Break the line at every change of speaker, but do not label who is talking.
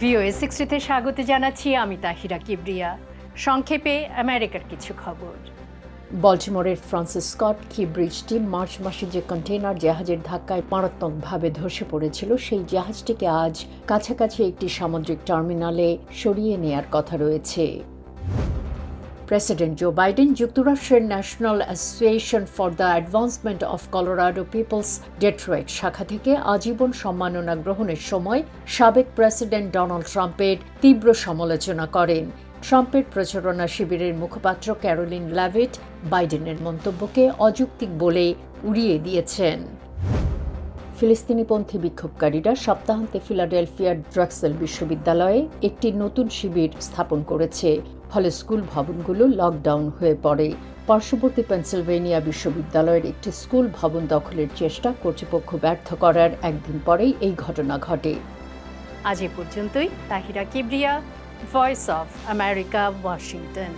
VOA সিক্সটিতে স্বাগত জানাচ্ছি আমি তাহিরা কিবরিয়া। সংক্ষেপে আমেরিকার কিছু খবর।
বলটিমোরের ফ্রান্সিস স্কট কি ব্রিজটি মার্চ মাসে যে কন্টেইনার জাহাজের ধাক্কায় মারাত্মকভাবে ধসে পড়েছিল, সেই জাহাজটিকে আজ কাছাকাছি একটি সামুদ্রিক টার্মিনালে সরিয়ে নেয়ার কথা রয়েছে। প্রেসিডেন্ট জো বাইডেন যুক্তরাষ্ট্রের national association for the advancement of Colorado people's Detroit শাখা থেকে আজীবন সম্মাননা গ্রহণের সময় সাবেক প্রেসিডেন্ট ডোনাল্ড ট্রাম্পের তীব্র সমালোচনা করেন। ট্রাম্পের প্রচারণা শিবিরের মুখপাত্র ক্যারোলিন ল্যাভিট বাইডেনের মন্তব্যকে অযৌক্তিক বলে উড়িয়ে দিয়েছেন। ফিলিস্তিনিপন্থী বিক্ষোভকারীরা সপ্তাহান্তে ফিলাডেলফিয়ার ড্রাক্সেল বিশ্ববিদ্যালয়ে একটি নতুন শিবির স্থাপন করেছে। ফলে স্কুল ভবনগুলো লকডাউন হয়ে পড়ে। পার্শ্ববর্তী পেনসিলভেনিয়া বিশ্ববিদ্যালয়ের একটি স্কুল ভবন দখলের চেষ্টা কর্তৃপক্ষ ব্যর্থ করার একদিন পরেই এই ঘটনা ঘটে।
আজ এ পর্যন্তই। Tahira Kibria voice of America Washington